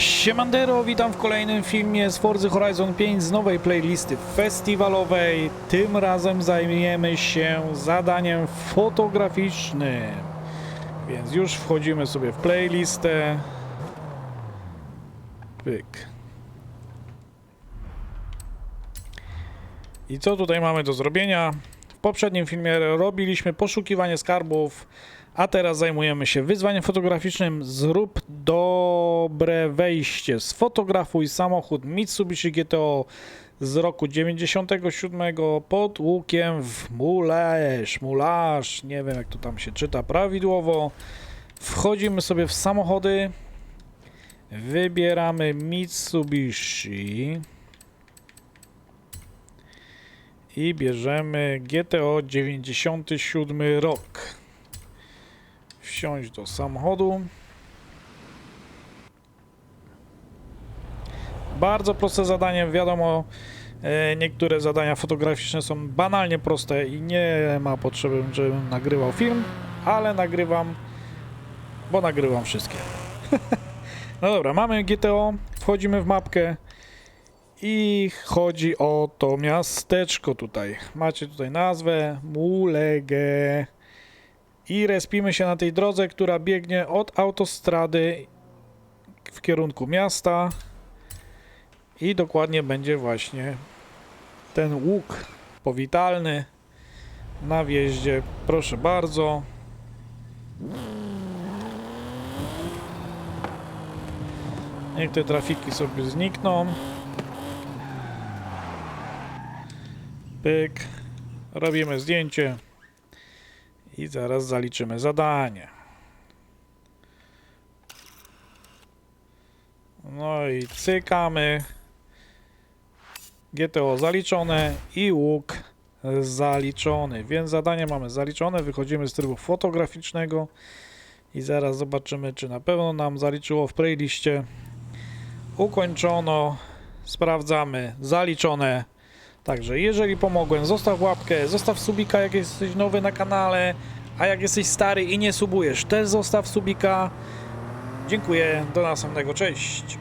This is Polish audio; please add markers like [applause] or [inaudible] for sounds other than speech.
Siemandero, witam w kolejnym filmie z Forza Horizon 5 z nowej playlisty festiwalowej. Tym razem zajmiemy się zadaniem fotograficznym. Więc już wchodzimy sobie w playlistę. Pyk. I co tutaj mamy do zrobienia? Poprzednim filmie robiliśmy poszukiwanie skarbów, a teraz zajmujemy się wyzwaniem fotograficznym. Zrób dobre wejście. Sfotografuj samochód Mitsubishi GTO z roku 97 pod łukiem w Muleż. Mularz, nie wiem jak to tam się czyta prawidłowo. Wchodzimy sobie w samochody. Wybieramy Mitsubishi. I bierzemy GTO 97 rok. Wsiąść do samochodu. Bardzo proste zadanie, wiadomo, e, niektóre zadania fotograficzne są banalnie proste i nie ma potrzeby, żebym nagrywał film, ale nagrywam, bo nagrywam wszystkie. [laughs] no dobra, mamy GTO, wchodzimy w mapkę i chodzi o to miasteczko tutaj. Macie tutaj nazwę Mulege. I respimy się na tej drodze, która biegnie od autostrady w kierunku miasta. I dokładnie będzie właśnie ten łuk powitalny na wjeździe. Proszę bardzo. Niech te trafiki sobie znikną. Pyk. Robimy zdjęcie. I zaraz zaliczymy zadanie. No i cykamy. GTO zaliczone i łuk zaliczony. Więc zadanie mamy zaliczone. Wychodzimy z trybu fotograficznego i zaraz zobaczymy, czy na pewno nam zaliczyło w playliście. Ukończono. Sprawdzamy. Zaliczone. Także jeżeli pomogłem, zostaw łapkę, zostaw subika jak jesteś nowy na kanale, a jak jesteś stary i nie subujesz, też zostaw subika. Dziękuję, do następnego, cześć.